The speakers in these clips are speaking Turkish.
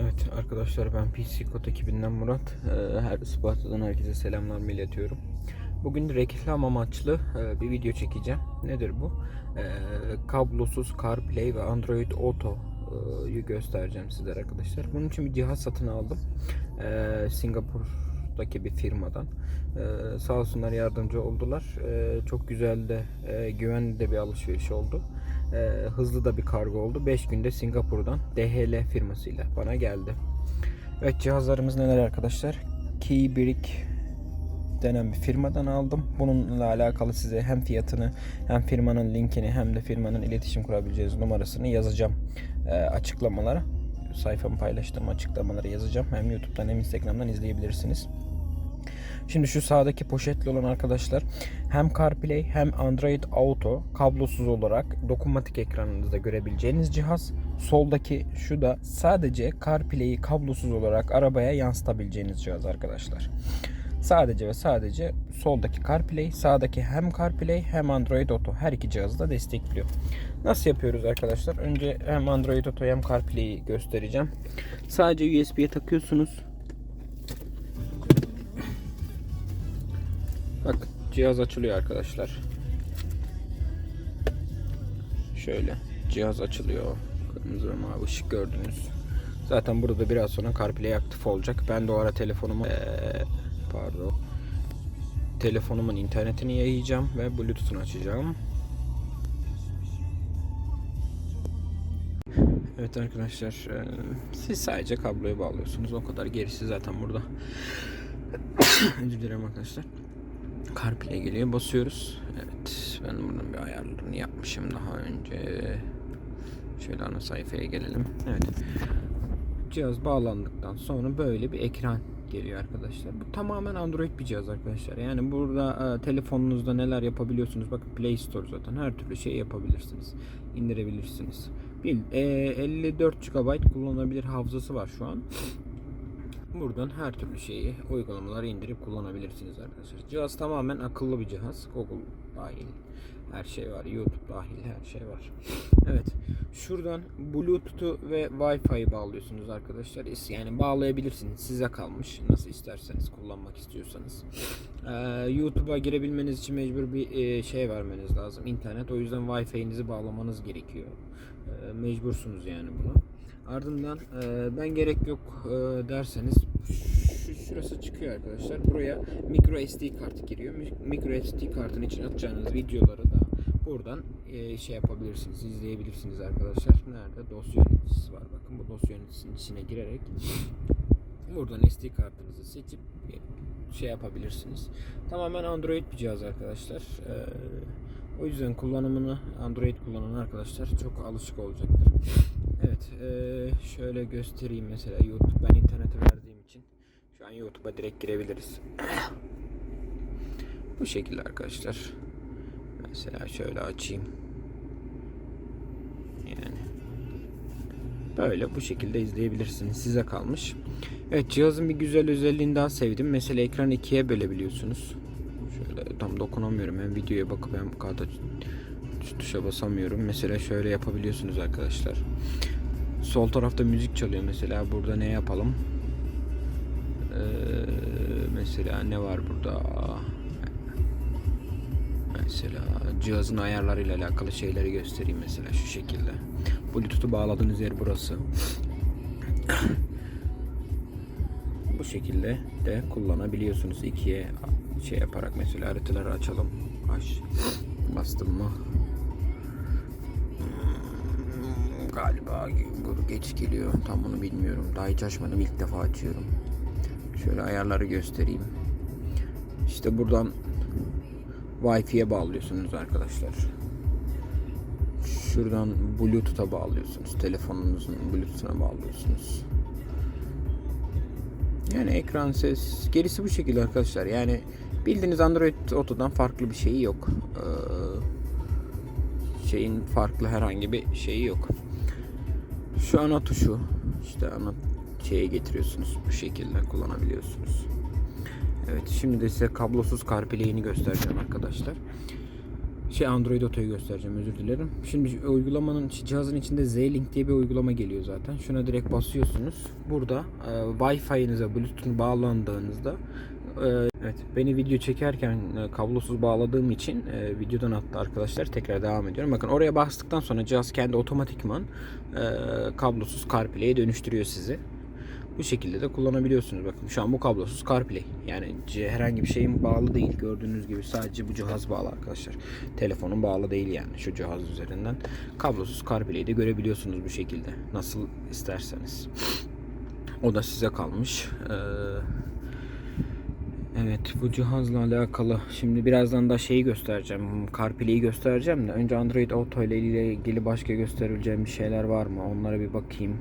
Evet arkadaşlar ben PC Kod ekibinden Murat. Ee, Her Isparta'dan herkese selamlar iletiyorum. Bugün reklam amaçlı e, bir video çekeceğim. Nedir bu? Ee, Kablosuz CarPlay ve Android Auto'yu göstereceğim sizlere arkadaşlar. Bunun için bir cihaz satın aldım. Ee, Singapur'daki bir firmadan. Ee, Sağ olsunlar yardımcı oldular. Ee, Çok güzel de e, güvenli de bir alışveriş oldu. Ee, hızlı da bir kargo oldu. 5 günde Singapur'dan DHL firmasıyla bana geldi. Evet cihazlarımız neler arkadaşlar? Keybrick denen bir firmadan aldım. Bununla alakalı size hem fiyatını hem firmanın linkini hem de firmanın iletişim kurabileceğiniz numarasını yazacağım e, açıklamalara. Sayfamı paylaştığım açıklamaları yazacağım. Hem YouTube'dan hem Instagram'dan izleyebilirsiniz. Şimdi şu sağdaki poşetli olan arkadaşlar hem CarPlay hem Android Auto kablosuz olarak dokunmatik ekranınızda görebileceğiniz cihaz. Soldaki şu da sadece CarPlay'i kablosuz olarak arabaya yansıtabileceğiniz cihaz arkadaşlar. Sadece ve sadece soldaki CarPlay, sağdaki hem CarPlay hem Android Auto her iki cihazı da destekliyor. Nasıl yapıyoruz arkadaşlar? Önce hem Android Auto hem CarPlay'i göstereceğim. Sadece USB'ye takıyorsunuz. Bak cihaz açılıyor arkadaşlar. Şöyle cihaz açılıyor. Kırmızı ve mavi ışık gördünüz. Zaten burada biraz sonra CarPlay aktif olacak. Ben de o ara telefonumu eee, pardon telefonumun internetini yayacağım ve Bluetooth'unu açacağım. Evet arkadaşlar siz sadece kabloyu bağlıyorsunuz. O kadar gerisi zaten burada. Özür dilerim arkadaşlar. CarPlay geliyor. Basıyoruz. Evet. Ben bunun bir ayarlarını yapmışım daha önce. Şöyle ana sayfaya gelelim. Evet. Cihaz bağlandıktan sonra böyle bir ekran geliyor arkadaşlar. Bu tamamen Android bir cihaz arkadaşlar. Yani burada e, telefonunuzda neler yapabiliyorsunuz. Bakın Play Store zaten her türlü şey yapabilirsiniz. indirebilirsiniz. Bir, e, 54 GB kullanılabilir hafızası var şu an. Buradan her türlü şeyi, uygulamaları indirip kullanabilirsiniz arkadaşlar. Cihaz tamamen akıllı bir cihaz. Google dahil. Her şey var. YouTube dahil her şey var. Evet. Şuradan Bluetooth'u ve Wi-Fi'yi bağlıyorsunuz arkadaşlar. Yani bağlayabilirsiniz. Size kalmış. Nasıl isterseniz kullanmak istiyorsanız. Ee, YouTube'a girebilmeniz için mecbur bir e, şey vermeniz lazım. İnternet. O yüzden Wi-Fi'nizi bağlamanız gerekiyor. Ee, mecbursunuz yani bunu. Ardından e, ben gerek yok e, derseniz şu, şurası çıkıyor arkadaşlar. Buraya micro SD kartı giriyor. Mi- Micro SD kartın için atacağınız videoları da buradan e, şey yapabilirsiniz, izleyebilirsiniz arkadaşlar. Nerede? Dosya yöneticisi var. Bakın bu dosya yöneticisinin içine girerek buradan SD kartınızı seçip şey yapabilirsiniz. Tamamen Android bir cihaz arkadaşlar. E, o yüzden kullanımını Android kullanan arkadaşlar çok alışık olacaktır. Evet, eee, şöyle göstereyim mesela YouTube ben internete verdiğim için şu an YouTube'a direkt girebiliriz. Bu şekilde arkadaşlar. Mesela şöyle açayım. Yani böyle bu şekilde izleyebilirsiniz. Size kalmış. Evet cihazın bir güzel özelliğini daha sevdim. Mesela ekranı ikiye bölebiliyorsunuz. Tam dokunamıyorum. Hem videoya bakıp hem kağıda tuşa basamıyorum. Mesela şöyle yapabiliyorsunuz arkadaşlar. Sol tarafta müzik çalıyor mesela. Burada ne yapalım? Ee, mesela ne var burada? Mesela cihazın ayarlarıyla alakalı şeyleri göstereyim mesela şu şekilde. Bluetooth'u bağladığınız yer burası. Bu şekilde de kullanabiliyorsunuz. ikiye şey yaparak mesela haritaları açalım. Aç. Bastım mı? Hmm, Galiba bu geç geliyor. Tam bunu bilmiyorum. Daha hiç açmadım. İlk defa açıyorum. Şöyle ayarları göstereyim. İşte buradan Wi-Fi'ye bağlıyorsunuz arkadaşlar. Şuradan Bluetooth'a bağlıyorsunuz. Telefonunuzun Bluetooth'una bağlıyorsunuz. Yani ekran ses gerisi bu şekilde arkadaşlar. Yani bildiğiniz Android Auto'dan farklı bir şeyi yok. Ee, şeyin farklı herhangi bir şeyi yok. Şu ana tuşu işte ana şeye getiriyorsunuz. Bu şekilde kullanabiliyorsunuz. Evet şimdi de size kablosuz CarPlay'ini göstereceğim arkadaşlar. Şey Android Auto'yu göstereceğim özür dilerim. Şimdi uygulamanın cihazın içinde Z-Link diye bir uygulama geliyor zaten. Şuna direkt basıyorsunuz. Burada e, Wi-Fi'nize Bluetooth'un bağlandığınızda e, evet beni video çekerken e, kablosuz bağladığım için e, videodan attı arkadaşlar. Tekrar devam ediyorum. Bakın oraya bastıktan sonra cihaz kendi otomatikman e, kablosuz CarPlay'e dönüştürüyor sizi. Bu şekilde de kullanabiliyorsunuz. Bakın şu an bu kablosuz CarPlay. Yani herhangi bir şeyin bağlı değil. Gördüğünüz gibi sadece bu cihaz bağlı arkadaşlar. Telefonun bağlı değil yani şu cihaz üzerinden. Kablosuz CarPlay'i de görebiliyorsunuz bu şekilde. Nasıl isterseniz. O da size kalmış. Ee, evet bu cihazla alakalı şimdi birazdan da şeyi göstereceğim. CarPlay'i göstereceğim de önce Android Auto ile ilgili başka gösterileceğim bir şeyler var mı? Onlara bir bakayım.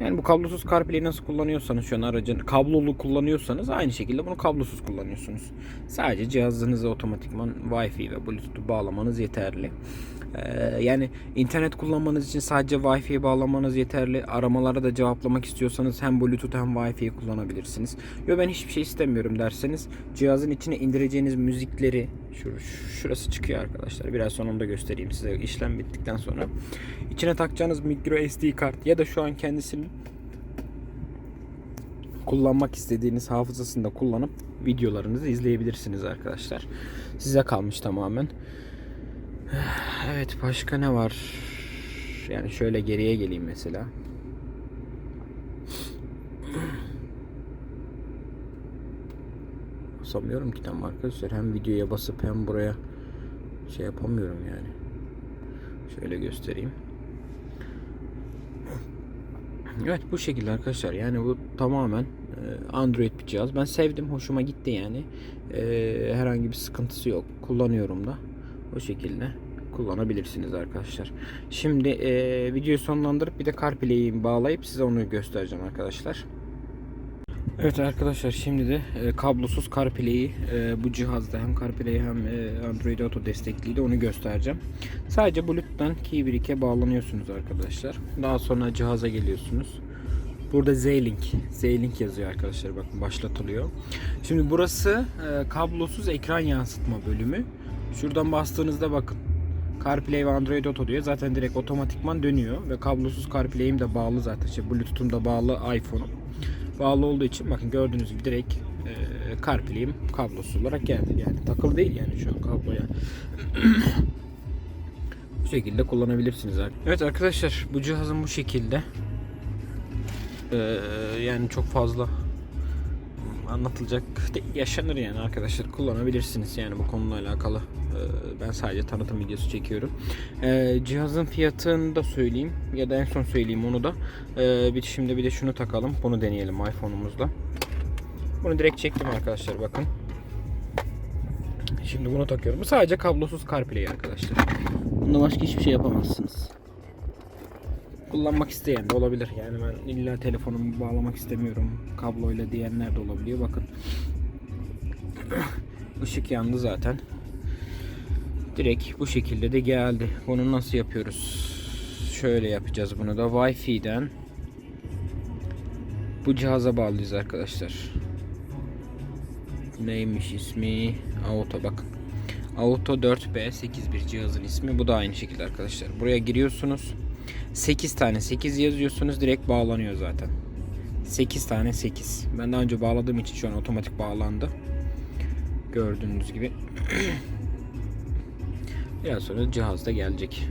Yani bu kablosuz CarPlay'i nasıl kullanıyorsanız şu an aracın kablolu kullanıyorsanız aynı şekilde bunu kablosuz kullanıyorsunuz. Sadece cihazınıza otomatikman Wi-Fi ve Bluetooth bağlamanız yeterli. Ee, yani internet kullanmanız için sadece Wi-Fi'ye bağlamanız yeterli. Aramalara da cevaplamak istiyorsanız hem Bluetooth hem Wi-Fi'yi kullanabilirsiniz. Yo ben hiçbir şey istemiyorum derseniz cihazın içine indireceğiniz müzikleri şur şurası çıkıyor arkadaşlar. Biraz sonra onu da göstereyim size işlem bittikten sonra. İçine takacağınız micro SD kart ya da şu an kullanmak istediğiniz hafızasında kullanıp videolarınızı izleyebilirsiniz arkadaşlar. Size kalmış tamamen. Evet başka ne var? Yani şöyle geriye geleyim mesela. Basamıyorum ki tam arkadaşlar. Hem videoya basıp hem buraya şey yapamıyorum yani. Şöyle göstereyim. Evet bu şekilde arkadaşlar. Yani bu tamamen e, Android bir cihaz. Ben sevdim. Hoşuma gitti yani. E, herhangi bir sıkıntısı yok. Kullanıyorum da. O şekilde kullanabilirsiniz arkadaşlar. Şimdi e, videoyu sonlandırıp bir de CarPlay'i bağlayıp size onu göstereceğim arkadaşlar. Evet arkadaşlar şimdi de e, kablosuz CarPlay'i e, bu cihazda hem CarPlay hem e, Android Auto destekliyle onu göstereceğim. Sadece Bluetooth'tan Key 1 bağlanıyorsunuz arkadaşlar. Daha sonra cihaza geliyorsunuz. Burada Z-Link, Z-Link yazıyor arkadaşlar bakın başlatılıyor. Şimdi burası e, kablosuz ekran yansıtma bölümü. Şuradan bastığınızda bakın CarPlay ve Android Auto diyor. Zaten direkt otomatikman dönüyor ve kablosuz CarPlay'im de bağlı zaten. İşte Bluetooth'um da bağlı iPhone'um. Bağlı olduğu için bakın gördüğünüz gibi direkt e, CarPlay'im kablosuz olarak geldi. Yani takılı değil yani şu an kabloya. bu şekilde kullanabilirsiniz. Evet arkadaşlar bu cihazın bu şekilde. Ee, yani çok fazla anlatılacak. Değil, yaşanır yani arkadaşlar. Kullanabilirsiniz yani bu konuyla alakalı. Ee, ben sadece tanıtım videosu çekiyorum. Ee, cihazın fiyatını da söyleyeyim ya da en son söyleyeyim onu da. Ee, bir şimdi bir de şunu takalım. Bunu deneyelim iPhone'umuzda bunu direkt çektim arkadaşlar bakın. Şimdi bunu takıyorum. Bu sadece kablosuz CarPlay arkadaşlar. Bunda başka hiçbir şey yapamazsınız kullanmak isteyen de olabilir. Yani ben illa telefonumu bağlamak istemiyorum kabloyla diyenler de olabiliyor. Bakın. Işık yandı zaten. Direkt bu şekilde de geldi. Bunu nasıl yapıyoruz? Şöyle yapacağız bunu da Wi-Fi'den bu cihaza bağlıyız arkadaşlar. Neymiş ismi? Auto bakın. Auto 4B81 cihazın ismi. Bu da aynı şekilde arkadaşlar. Buraya giriyorsunuz. 8 tane 8 yazıyorsunuz direkt bağlanıyor zaten. 8 tane 8. Ben daha önce bağladığım için şu an otomatik bağlandı. Gördüğünüz gibi. Biraz sonra cihaz da gelecek.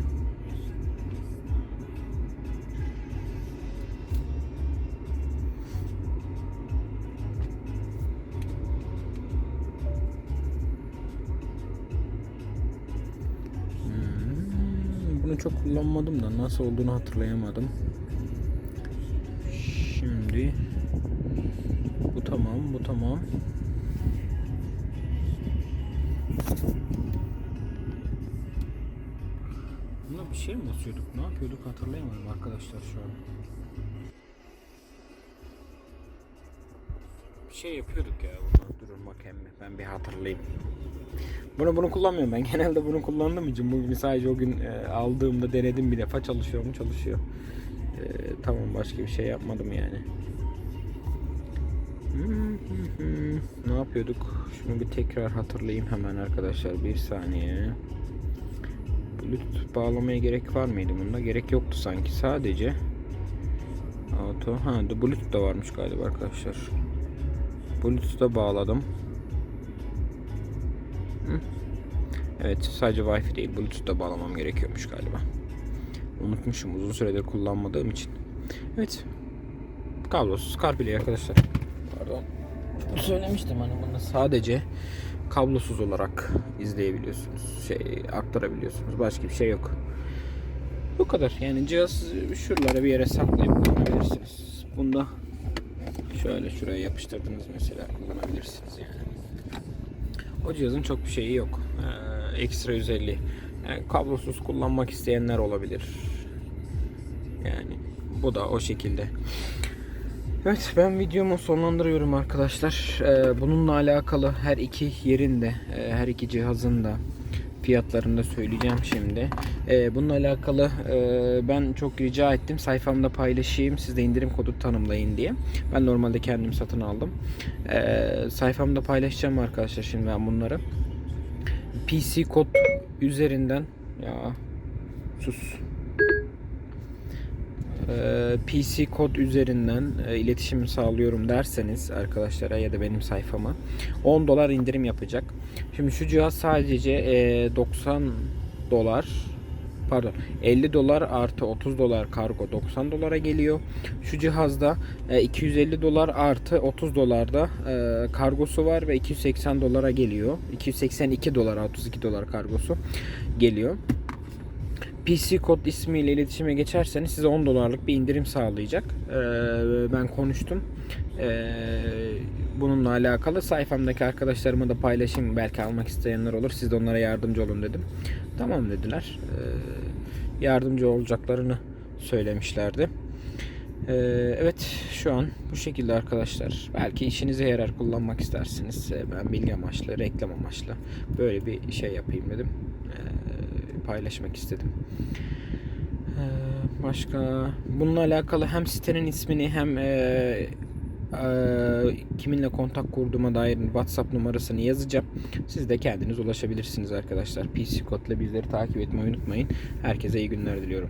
Çok kullanmadım da nasıl olduğunu hatırlayamadım. Şimdi bu tamam, bu tamam. Buna bir şey mi basıyorduk? Ne yapıyorduk hatırlayamadım arkadaşlar şu an. Bir şey yapıyorduk ya buna. Bakayım bir. Ben bir hatırlayayım. Bunu bunu kullanmıyorum ben. Genelde bunu kullandığım için bugün sadece o gün e, aldığımda denedim bir defa çalışıyor mu çalışıyor. E, tamam başka bir şey yapmadım yani. Ne yapıyorduk? Şunu bir tekrar hatırlayayım hemen arkadaşlar. Bir saniye. Bluetooth bağlamaya gerek var mıydı bunda? Gerek yoktu sanki. Sadece auto. Ha, Bluetooth da varmış galiba arkadaşlar. Bluetooth'a bağladım. Evet, sadece Wi-Fi değil, Bluetooth'ta bağlamam gerekiyormuş galiba. Unutmuşum uzun süredir kullanmadığım için. Evet. Kablosuz CarPlay arkadaşlar. Pardon. Söylemiştim hani bunu sadece kablosuz olarak izleyebiliyorsunuz. Şey aktarabiliyorsunuz. Başka bir şey yok. Bu kadar. Yani cihaz şuralara bir yere saklayıp kullanabilirsiniz. Bunda şöyle şuraya yapıştırdınız mesela kullanabilirsiniz yani. O cihazın çok bir şeyi yok. Ee, ekstra özelliği. Yani kablosuz kullanmak isteyenler olabilir. Yani bu da o şekilde. Evet ben videomu sonlandırıyorum arkadaşlar. Ee, bununla alakalı her iki yerin de e, her iki cihazın da fiyatlarını da söyleyeceğim şimdi. Ee, bununla alakalı e, ben çok rica ettim sayfamda paylaşayım siz de indirim kodu tanımlayın diye. Ben normalde kendim satın aldım. Ee, sayfamda paylaşacağım arkadaşlar şimdi ben bunları. PC kod üzerinden ya sus PC kod üzerinden e, iletişim sağlıyorum derseniz arkadaşlara ya da benim sayfama 10 dolar indirim yapacak. Şimdi şu cihaz sadece e, 90 dolar pardon 50 dolar artı 30 dolar kargo 90 dolara geliyor. Şu cihazda e, 250 dolar artı 30 dolarda e, kargosu var ve 280 dolara geliyor. 282 dolar 32 dolar kargosu geliyor. PC kod ismiyle iletişime geçerseniz size 10 dolarlık bir indirim sağlayacak. Ee, ben konuştum. Ee, bununla alakalı sayfamdaki arkadaşlarıma da paylaşayım. Belki almak isteyenler olur. Siz de onlara yardımcı olun dedim. Tamam dediler. Ee, yardımcı olacaklarını söylemişlerdi. Ee, evet şu an bu şekilde arkadaşlar. Belki işinize yarar kullanmak istersiniz. Ee, ben bilgi amaçlı, reklam amaçlı böyle bir şey yapayım dedim. Ee, paylaşmak istedim. Ee, başka bununla alakalı hem sitenin ismini hem e, e, kiminle kontak kurduğuma dair WhatsApp numarasını yazacağım. Siz de kendiniz ulaşabilirsiniz arkadaşlar. PC Kod'la bizleri takip etmeyi unutmayın. Herkese iyi günler diliyorum.